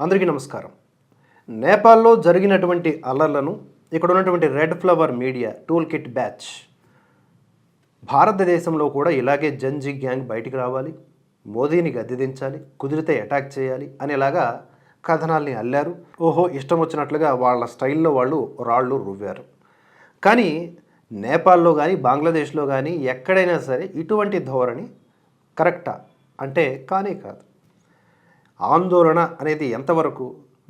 అందరికీ నమస్కారం. నేపాల్లో జరిగినటువంటి అల్లర్లను ఇక్కడ ఉన్నటువంటి red flower media tool kit batch భారతదేశంలో కూడా ఇలాగే జంజీ గ్యాంగ్ బయటికి రావాలి మోదీని గద్దెదించాలి కుదిరితే అటాక్ చేయాలి అనేలాగా కథనాల్ని అల్లారు. ఓహో ఇష్టం వచ్చినట్లుగా వాళ్ళ స్టైల్లో వాళ్ళు రాళ్ళు రువ్వారు. కానీ నేపాల్లో కానీ బంగ్లాదేశ్లో కానీ ఎక్కడైనా సరే ఇటువంటి ధోరణి కరెక్టా? అంటే కానే కాదు. ఆందోళన అనేది ఎంతవరకు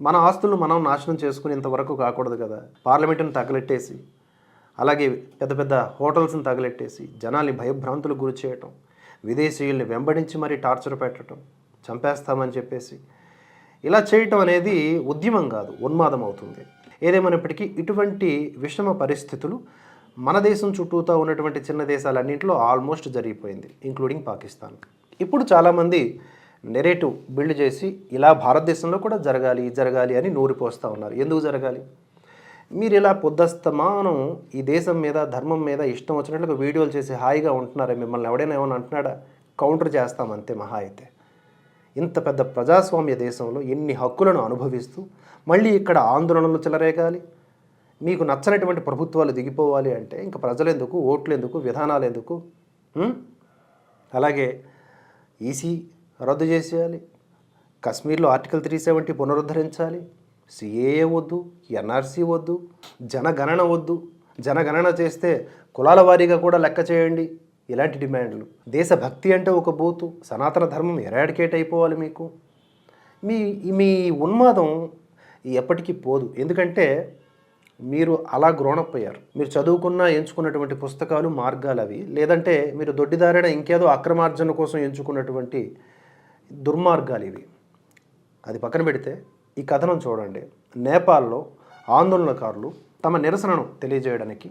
మన ఆస్తులు మనం నాశనం చేసుకునేంతవరకు కాకూడదు కదా. పార్లమెంటును తగలెట్టేసి అలాగే పెద్ద పెద్ద హోటల్స్ని తగలెట్టేసి జనాల్ని భయభ్రాంతులకు గురి చేయటం విదేశీయుల్ని వెంబడించి మరీ టార్చర్ పెట్టడం చంపేస్తామని చెప్పేసి ఇలా చేయటం అనేది ఉద్యమం కాదు ఉన్మాదం అవుతుంది. ఏదేమైనప్పటికీ ఇటువంటి విషమ పరిస్థితులు మన దేశం చుట్టూతా ఉన్నటువంటి చిన్న దేశాలన్నింటిలో ఆల్మోస్ట్ జరిగిపోయింది ఇంక్లూడింగ్ పాకిస్తాన్. ఇప్పుడు చాలామంది నెరేటివ్ బిల్డ్ చేసి ఇలా భారతదేశంలో కూడా జరగాలి జరగాలి అని నూరిపోస్తూ ఉన్నారు. ఎందుకు జరగాలి? మీరు ఇలా పొద్దస్తమానం ఈ దేశం మీద ధర్మం మీద ఇష్టం వచ్చినట్లుగా వీడియోలు చేసి హాయిగా ఉంటున్నారే? మిమ్మల్ని ఎవడైనా ఏమైనా అంటున్నాడా? కౌంటర్ చేస్తాం అంతే మహా అయితే. ఇంత పెద్ద ప్రజాస్వామ్య దేశంలో ఎన్ని హక్కులను అనుభవిస్తూ మళ్ళీ ఇక్కడ ఆందోళనలు చెలరేగాలి? మీకు నచ్చనటువంటి ప్రభుత్వాలు దిగిపోవాలి అంటే ఇంకా ప్రజలెందుకు? ఓట్లెందుకు? ఓట్లు ఎందుకు విధానాలు ఎందుకు అలాగే ఈసీ రద్దు చేసేయాలి. కశ్మీర్లో ఆర్టికల్ త్రీ సెవెంటీ పునరుద్ధరించాలి. సిఏఏ వద్దు ఎన్ఆర్సీ వద్దు జనగణన వద్దు. జనగణన చేస్తే కులాల వారీగా కూడా లెక్క చేయండి. ఇలాంటి డిమాండ్లు. దేశభక్తి అంటే ఒక బూతు. సనాతన ధర్మం ఎరాడికేట్ అయిపోవాలి మీకు. మీ మీ ఉన్మాదం ఎప్పటికీ పోదు. ఎందుకంటే మీరు అలా గ్రోణప్ అయ్యారు మీరు చదువుకున్న ఎంచుకున్నటువంటి పుస్తకాలు మార్గాలు అవి. లేదంటే మీరు దొడ్డిదారైన ఇంకేదో అక్రమార్జన కోసం ఎంచుకున్నటువంటి దుర్మార్గాలు ఇవి. అది పక్కన పెడితే ఈ కథనం చూడండి. నేపాల్లో ఆందోళనకారులు తమ నిరసనను తెలియజేయడానికి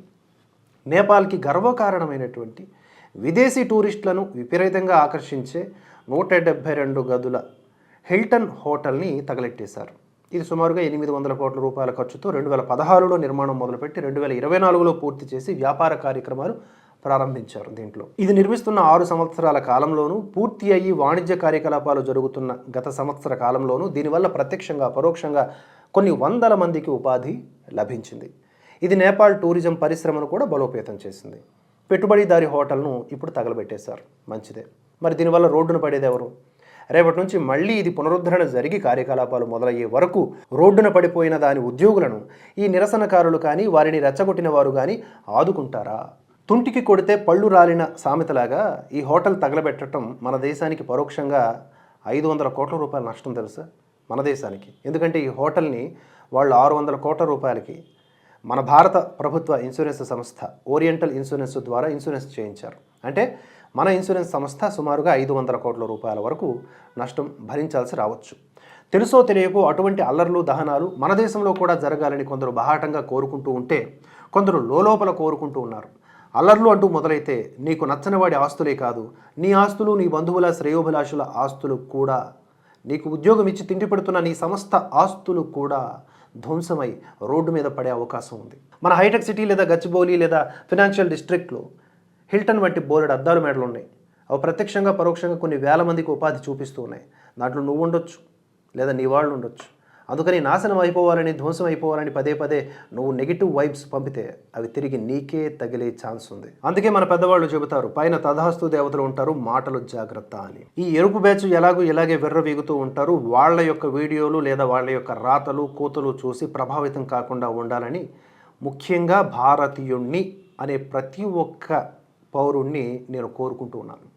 నేపాల్కి గర్వకారణమైనటువంటి విదేశీ టూరిస్టులను విపరీతంగా ఆకర్షించే నూట డెబ్భై రెండు గదుల హిల్టన్ హోటల్ని తగలెట్టేశారు. ఇది సుమారుగా ఎనిమిది వందల కోట్ల రూపాయల ఖర్చుతో రెండు వేల పదహారులో నిర్మాణం మొదలుపెట్టి రెండు వేల ఇరవై నాలుగులో పూర్తి చేసి వ్యాపార కార్యక్రమాలు ప్రారంభించారు దీంట్లో. ఇది నిర్మిస్తున్న ఆరు సంవత్సరాల కాలంలోనూ పూర్తి అయ్యి వాణిజ్య కార్యకలాపాలు జరుగుతున్న గత సంవత్సర కాలంలోనూ దీనివల్ల ప్రత్యక్షంగా పరోక్షంగా కొన్ని వందల మందికి ఉపాధి లభించింది. ఇది నేపాల్ టూరిజం పరిశ్రమను కూడా బలోపేతం చేసింది. పెట్టుబడిదారి హోటల్ను ఇప్పుడు తగలబెట్టేశారు. మంచిదే. మరి దీనివల్ల రోడ్డున పడేది ఎవరు? రేపటి నుంచి మళ్ళీ ఇది పునరుద్ధరణ జరిగి కార్యకలాపాలు మొదలయ్యే వరకు రోడ్డున పడిపోయిన దాని ఉద్యోగులను ఈ నిరసనకారులు కానీ వారిని రెచ్చగొట్టిన వారు కానీ ఆదుకుంటారా? తుంటికి కొడితే పళ్ళు రాలిన సామెతలాగా ఈ హోటల్ తగలబెట్టడం మన దేశానికి పరోక్షంగా ఐదు వందల కోట్ల రూపాయల నష్టం తెలుసా? మన దేశానికి. ఎందుకంటే ఈ హోటల్ని వాళ్ళు ఆరు వందల కోట్ల రూపాయలకి మన భారత ప్రభుత్వ ఇన్సూరెన్స్ సంస్థ ఓరియంటల్ ఇన్సూరెన్స్ ద్వారా ఇన్సూరెన్స్ చేయించారు. అంటే మన ఇన్సూరెన్స్ సంస్థ సుమారుగా ఐదు వందల కోట్ల రూపాయల వరకు నష్టం భరించాల్సి రావచ్చు. తెలుసో తెలియకో అటువంటి అల్లర్లు దహనాలు మన దేశంలో కూడా జరగాలని కొందరు బహాటంగా కోరుకుంటూ ఉంటే కొందరు లోలోపల కోరుకుంటూ ఉన్నారు. అల్లర్లు అంటూ మొదలైతే నీకు నచ్చని వాడి ఆస్తులే కాదు నీ ఆస్తులు నీ బంధువుల శ్రేయోభిలాషుల ఆస్తులు కూడా. నీకు ఉద్యోగం ఇచ్చి తిండి పెడుతున్న నీ సమస్త ఆస్తులు కూడా ధ్వంసమై రోడ్డు మీద పడే అవకాశం ఉంది. మన హైటెక్ సిటీ లేదా గచ్చిబౌలి లేదా ఫినాన్షియల్ డిస్ట్రిక్ట్లో హిల్టన్ వంటి బోలెడు అద్దాలు మేడలు ఉన్నాయి అవి ప్రత్యక్షంగా పరోక్షంగా కొన్ని వేల మందికి ఉపాధి చూపిస్తూ ఉన్నాయి. దాంట్లో నువ్వు ఉండొచ్చు లేదా నీ వాళ్ళు ఉండొచ్చు. అందుకని నాశనం అయిపోవాలని ధ్వంసం అయిపోవాలని పదే పదే నువ్వు నెగిటివ్ వైబ్స్ పంపితే అవి తిరిగి నీకే తగిలే ఛాన్స్ ఉంది. అందుకే మన పెద్దవాళ్ళు చెబుతారు పైన తధాస్తు దేవతలు ఉంటారు మాటలు జాగ్రత్త అని. ఈ ఎరుపు బ్యాచ్ ఎలాగూ ఇలాగే వెర్రవీగుతూ ఉంటారు వాళ్ళ యొక్క వీడియోలు లేదా వాళ్ళ యొక్క రాతలు కూతలు చూసి ప్రభావితం కాకుండా ఉండాలని ముఖ్యంగా భారతీయుణ్ణి అనే ప్రతి ఒక్క పౌరుణ్ణి నేను కోరుకుంటూ ఉన్నాను.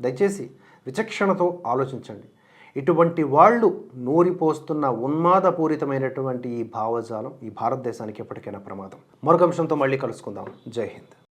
దయచేసి విచక్షణతో ఆలోచించండి. ఇటువంటి వాళ్ళు నూరిపోస్తున్న ఉన్మాదపూరితమైనటువంటి ఈ భావజాలం ఈ భారతదేశానికి ఎప్పటికైనా ప్రమాదం. మరొక అంశంతో మళ్ళీ కలుసుకుందాం. జై హింద్.